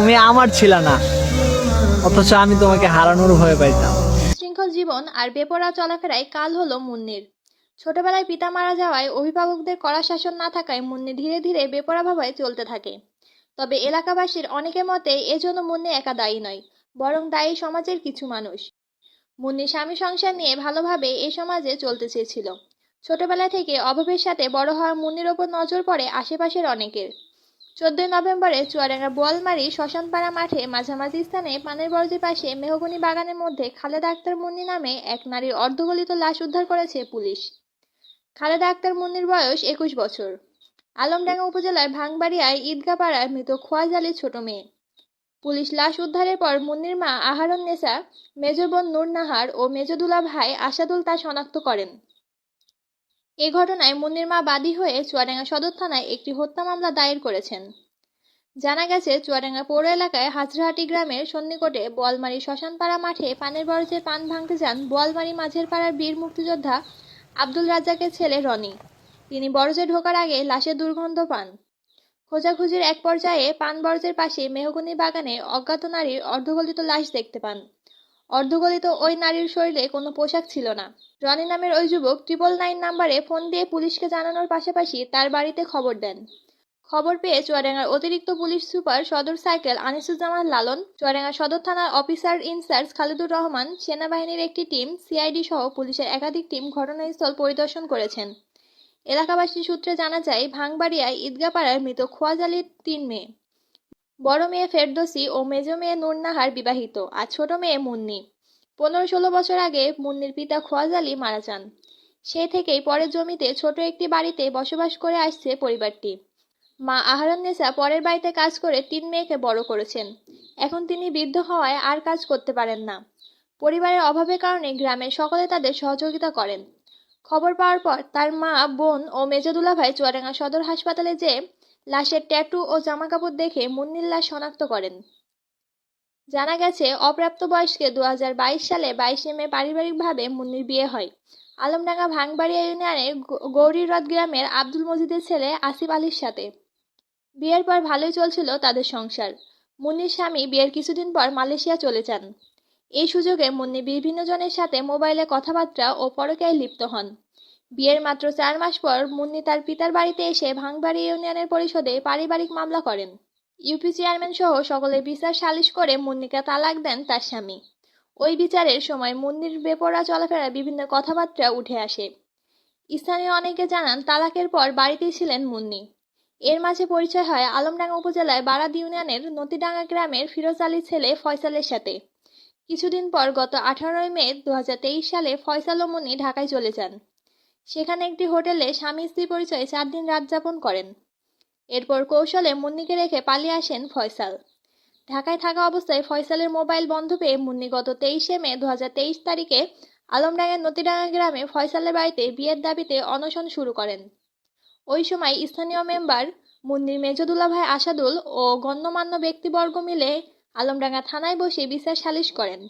তুমি আমার ছিল না। অথচ আমি তোমাকে হারানোর ভয় পাইতাম। শৃঙ্খল জীবন আর বেপরা চলাফেরায় কাল হলো মুন্নির। ছোটবেলায় পিতা মারা যাওয়ায় অভিভাবকদের কড়া শাসন না থাকায় মুন্নি ধীরে ধীরে বেপরা ভাবে চলতে থাকে। তবে এলাকাবাসীর অনেকের মতে এজন্য মুন্নি একা দায়ী নয়, বরং দায়ী সমাজের কিছু মানুষ। মুন্নি স্বামী সংসার নিয়ে ভালোভাবে এ সমাজে চলতে চেয়েছিল। ছোটবেলা থেকে অভাবের সাথে বড় হওয়া মুন্নির ওপর নজর পড়ে আশেপাশের অনেকের। চোদ্দই নভেম্বরে চুয়াডাঙ্গা বোয়ালমারি শ্মশানপাড়া মাঠে মাঝামাঝি স্থানে পানের বরজের পাশে মেহগনি বাগানের মধ্যে খালেদা আক্তার মুন্নি নামে এক নারীর অর্ধগলিত লাশ উদ্ধার করেছে পুলিশ। খালেদা আক্তার মুন্নির বয়স একুশ বছর। আলমডাঙ্গা উপজেলার ভাঙবাড়িয়ায় ঈদগাপাড়ার মৃত খোয়াজ আলীর ছোট মেয়ে। পুলিশ লাশ উদ্ধারের পর মুন্নির মা আহারন নেসা, মেজর বোন নূর নাহার ও মেজদুলা ভাই আসাদুল তা শনাক্ত করেন। এ ঘটনায় মুন্নির মা বাদী হয়ে চুয়াডাঙ্গা সদর থানায় একটি হত্যা মামলা দায়ের করেছেন। জানা গেছে, চুয়াডাঙ্গা পৌর এলাকায় হাজরাহাটি গ্রামের সন্নিকটে বোয়ালমারি শ্মশানপাড়া মাঠে পানের বরজে পান ভাঙতে যান বোয়ালমারি মাঝের পাড়ার বীর মুক্তিযোদ্ধা আব্দুল রাজ্জাকের ছেলে রনি। তিনি বরজে ঢোকার আগে লাশে দুর্গন্ধ পান। খোঁজাখুঁজির এক পর্যায়ে পান বরজের পাশে মেহগনি বাগানে অজ্ঞাত নারীর অর্ধগলিত লাশ দেখতে পান। অর্ধগলিত ওই নারীর শরীরে কোনো পোশাক ছিল না। রনি নামের ওই যুবক ট্রিপল নাইন নাম্বারে ফোন দিয়ে পুলিশকে জানানোর পাশাপাশি তার বাড়িতে খবর দেন। খবর পেয়ে চুয়াডাঙ্গার অতিরিক্ত পুলিশ সুপার সদর সাইকেল আনিসুজ্জামান লালন, চুয়াডাঙ্গা সদর থানার অফিসার ইনচার্জ খালিদুর রহমান, সেনাবাহিনীর একটি টিম সিআইডি সহ পুলিশের একাধিক টিম ঘটনাস্থল পরিদর্শন করেছেন। এলাকাবাসী সূত্রে জানা যায়, ভাঙবাড়িয়ায় ঈদগাপাড়ার মৃত খোয়াজ আলীর তিন মেয়ে। বড় মেয়ে ফেরদোসি ও মেজ মেয়ে নুরনাহার বিবাহিত, আর ছোট মেয়ে মুন্নি। পনেরো ষোলো বছর আগে মুন্নির পিতা খোয়াজ আলী মারা যান। সেই থেকেই পরের জমিতে ছোট একটি বাড়িতে বসবাস করে আসছে পরিবারটি। মা আহারন্নেসা পরের বাড়িতে কাজ করে তিন মেয়েকে বড় করেছেন। এখন তিনি বৃদ্ধ হওয়ায় আর কাজ করতে পারেন না। পরিবারের অভাবের কারণে গ্রামের সকলে তাদের সহযোগিতা করেন। খবর পাওয়ার পর তার মা, বোন ও মেজদুলা ভাই চুয়াডাঙ্গা সদর হাসপাতালে যেয়ে লাশের ট্যাটু ও জামাকাপড় দেখে মুন্নির লাশ শনাক্ত করেন। জানা গেছে, অপ্রাপ্ত অপ্রাপ্তবয়স্কে দু সালে বাইশে মে পারিবারিকভাবে মুন্নির বিয়ে হয়। আলমডাঙ্গা ভাঙবাড়িয়া ইউনিয়নের গৌরীরথ গ্রামের আব্দুল মজিদের ছেলে আসিফ আলীর সাথে। বিয়ের পর ভালোই চলছিল তাদের সংসার। মুন্নির স্বামী বিয়ের কিছুদিন পর মালয়েশিয়া চলে যান। এই সুযোগে মুন্নি বিভিন্ন জনের সাথে মোবাইলে কথাবার্তা ও পরকীয়ায় লিপ্ত হন। বিয়ের মাত্র চার মাস পর মুন্নি তার পিতার বাড়িতে এসে ভাঙবাড়ি ইউনিয়নের পরিষদে পারিবারিক মামলা করেন। ইউপি চেয়ারম্যান সহ সকলের বিচার সালিশ করে মুন্নিকে তালাক দেন তার স্বামী। ওই বিচারের সময় মুন্নির বেপরা চলাফেরা বিভিন্ন কথাবার্তা উঠে আসে। স্থানীয় অনেকে জানান তালাকের পর বাড়িতেই ছিলেন মুন্নি। এর মাঝে পরিচয় হয় আলমডাঙ্গা উপজেলায় বারাদ ইউনিয়নের নতিডাঙ্গা গ্রামের ফিরোজ আলীর ছেলে ফয়সালের সাথে। কিছুদিন পর গত আঠারোই মে দু হাজার তেইশ সালে ফয়সাল ও মুন্নি ঢাকায় চলে যান। সেখানে একটি হোটেলে স্বামী স্ত্রী পরিচয়ে চার দিন রাত যাপন করেন। এরপর কৌশলে মুন্নিকে রেখে পালিয়ে আসেন ফয়সাল। ঢাকায় থাকা অবস্থায় ফয়সালের মোবাইল বন্ধ পেয়ে মুন্নি গত তেইশে মে দু হাজার তেইশ তারিখে আলমডাঙ্গার নতিডাঙ্গা গ্রামে ফয়সালের বাড়িতে বিয়ের দাবিতে অনশন শুরু করেন। ওই সময় স্থানীয় মেম্বার মুন্নির মেজদুল্লা ভাই আসাদুল ও গণ্যমান্য ব্যক্তিবর্গ মিলে আলমডাঙ্গা থানায় বসে বিচার সালিশ করেন।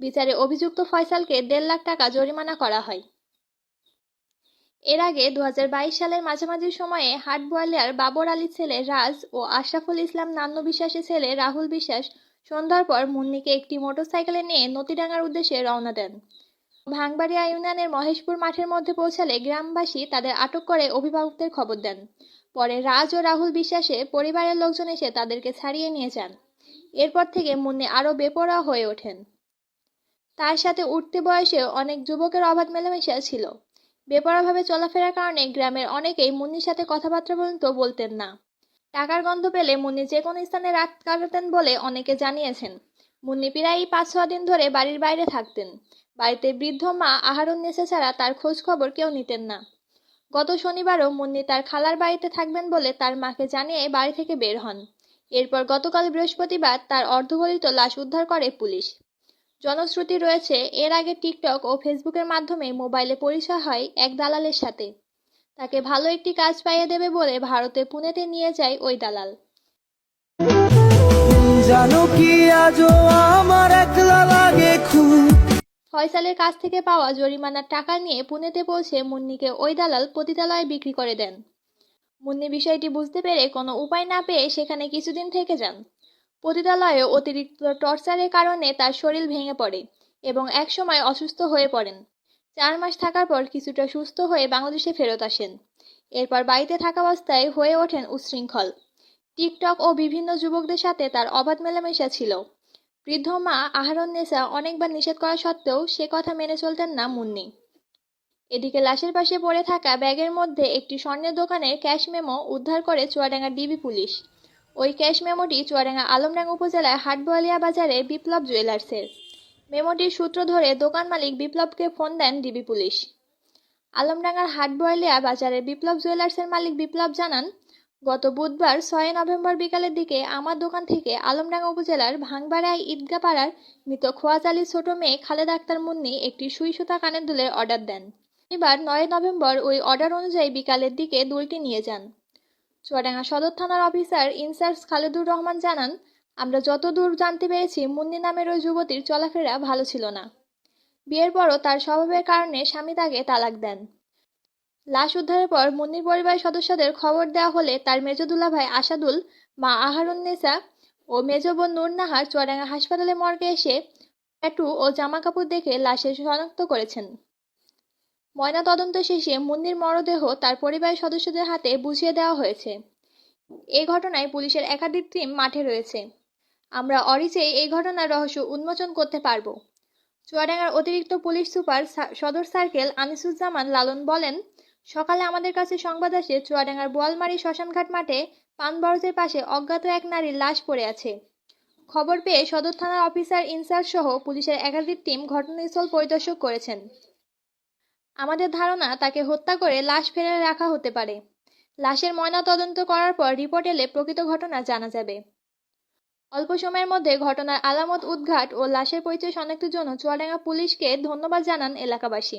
বিচারে অভিযুক্ত ফয়সালকে দেড় লাখ টাকা জরিমানা করা হয়। এর আগে দু হাজার বাইশ সালের মাঝামাঝি সময়ে হাটবোয়ালিয়ার বাবর আলীর ছেলে রাজ ও আশরাফুল ইসলাম নান্ন বিশ্বাসের ছেলে রাহুল বিশ্বাস সন্ধ্যার পর মুন্নিকে একটি মোটরসাইকেলে নিয়ে নতিডাঙ্গার উদ্দেশ্যে রওনা দেন। ভাঙবাড়িয়া ইউনিয়নের মহেশপুর মাঠের মধ্যে পৌঁছালে গ্রামবাসী তাদের আটক করে অভিভাবকদের খবর দেন। পরে রাজ ও রাহুল বিশ্বাসে পরিবারের লোকজন এসে তাদেরকে ছাড়িয়ে নিয়ে যান। এরপর থেকে মুন্নি আরও বেপরোয়া হয়ে ওঠেন। তার সাথে উঠতে বয়সে অনেক যুবকের অবাধ মেলামেশা ছিল। বেপরোয়াভাবে চলাফেরার কারণে গ্রামের অনেকেই মুন্নির সাথে কথাবার্তা পর্যন্ত বলতেন না। টাকার গন্ধ পেলে মুন্নি যে কোনো স্থানে রাত কাটাতেন বলে অনেকে জানিয়েছেন। মুন্নি প্রায় পাঁচ ছ দিন ধরে বাড়ির বাইরে থাকতেন। বাড়িতে বৃদ্ধ মা আহারুন্নেসা ছাড়া তার খোঁজ খবর কেউ নিতেন না। গত শনিবারও মুন্নি তার খালার বাড়িতে থাকবেন বলে তার মাকে জানিয়ে বাড়ি থেকে বের হন। এরপর গতকাল বৃহস্পতিবার তার অর্ধগলিত লাশ উদ্ধার করে পুলিশ। জনশ্রুতি রয়েছে এর আগে টিকটক ও ফেসবুকের মাধ্যমে মোবাইলে পরিচয় হয় এক দালালের সাথে। তাকে ভালো একটি কাজ পাইয়ে দেবে বলে ভারতে পুনেতে নিয়ে যায় ওই দালাল। জানো কি আজও আমার একলা লাগে খুব। ফয়সালের কাছ থেকে পাওয়া জরিমানার টাকা নিয়ে পুনেতে পৌঁছে মুন্নিকে ওই দালাল পতিতালয়ে বিক্রি করে দেন। মুন্নি বিষয়টি বুঝতে পেরে কোনো উপায় না পেয়ে সেখানে কিছুদিন থেকে যান। পতিতালয়ে অতিরিক্ত টর্চারের কারণে তার শরীর ভেঙে পড়ে এবং একসময় অসুস্থ হয়ে পড়েন। চার মাস থাকার পর কিছুটা সুস্থ হয়ে বাংলাদেশে ফেরত আসেন। এরপর বাড়িতে থাকা অবস্থায় হয়ে ওঠেন উচ্ছৃঙ্খল টিকটক ও বিভিন্ন যুবকদের সাথে তার অবাধ মেলামেশা ছিল। বৃদ্ধ মা আহারুন্নেসা অনেকবার নিষেধ করা সত্ত্বেও সে কথা মেনে চলতেন না মুন্নি। এদিকে লাশের পাশে পড়ে থাকা ব্যাগের মধ্যে একটি স্বর্ণের দোকানের ক্যাশ মেমো উদ্ধার করে চুয়াডাঙ্গা ডিবি পুলিশ। ওই ক্যাশ মেমোটি চুয়াডাঙ্গা আলমডাঙ্গা উপজেলার হাটবোয়ালিয়া বাজারে বিপ্লব জুয়েলার্সের। মেমোটির সূত্র ধরে দোকান মালিক বিপ্লবকে ফোন দেন ডিবি পুলিশ। আলমডাঙ্গার হাটবোয়ালিয়া বাজারের বিপ্লব জুয়েলার্সের মালিক বিপ্লব জানান, গত বুধবার ছয় নভেম্বর বিকালের দিকে আমার দোকান থেকে আলমডাঙ্গা উপজেলার ভাঙবাড়াই ঈদগা পাড়ার মৃত খোয়াজ আলীর ছোট মেয়ে খালেদা আক্তার মুন্নি একটি সুই সুতা কানের দুলের অর্ডার দেন। এবার নয় নভেম্বর ওই অর্ডার অনুযায়ী বিকালের দিকে দুলটি নিয়ে যান। চুয়াডাঙ্গা সদর থানার অফিসার ইনচার্জ খালেদুর রহমান জানান, আমরা যতদূর জানতে পেরেছি, মুন্নি নামের ওই যুবতীর চলাফেরা ভালো ছিল না। বিয়ের পরও তার স্বভাবের কারণে স্বামী তাকে তালাক দেন। লাশ উদ্ধারের পর মুন্নির পরিবারের সদস্যদের খবর দেওয়া হলে তার মেজ দুলাভাই আসাদুল, মা আহারুন্নেসা ও মেজ বোন নূর নাহার চুয়াডাঙ্গা হাসপাতালে মর্গে এসে ট্যাটু ও জামা কাপড় দেখে লাশের শনাক্ত করেছেন। ময়না তদন্ত শেষে মুন্নির মরদেহ তার পরিবারের সদস্যদের হাতে বুঝিয়ে দেওয়া হয়েছে। এই ঘটনায় পুলিশের একাধিক টিম মাঠে রয়েছে। আমরা অরিচেই এই ঘটনার রহস্য উন্মোচন করতে পারব। চুয়াডাঙ্গার অতিরিক্ত পুলিশ সুপার সদর সার্কেল আনিসুজ্জামান লালন বলেন, সকালে আমাদের কাছে সংবাদ আসে চুয়াডাঙ্গার বোয়ালমারি শ্মশানঘাট মাঠে পানবরজের পাশে অজ্ঞাত এক নারীর লাশ পড়ে আছে। খবর পেয়ে সদর থানার অফিসার ইনচার্জ সহ পুলিশের একাধিক টিম ঘটনাস্থল পরিদর্শক করেছেন। আমাদের ধারণা তাকে হত্যা করে লাশ ফেলে রাখা হতে পারে। লাশের ময়না তদন্ত করার পর রিপোর্ট এলে প্রকৃত ঘটনা জানা যাবে। অল্প সময়ের মধ্যে ঘটনার আলামত, উদ্ঘাট ও লাশের পরিচয় শনাক্তের জন্য চুয়াডাঙ্গা পুলিশকে ধন্যবাদ জানান এলাকাবাসী।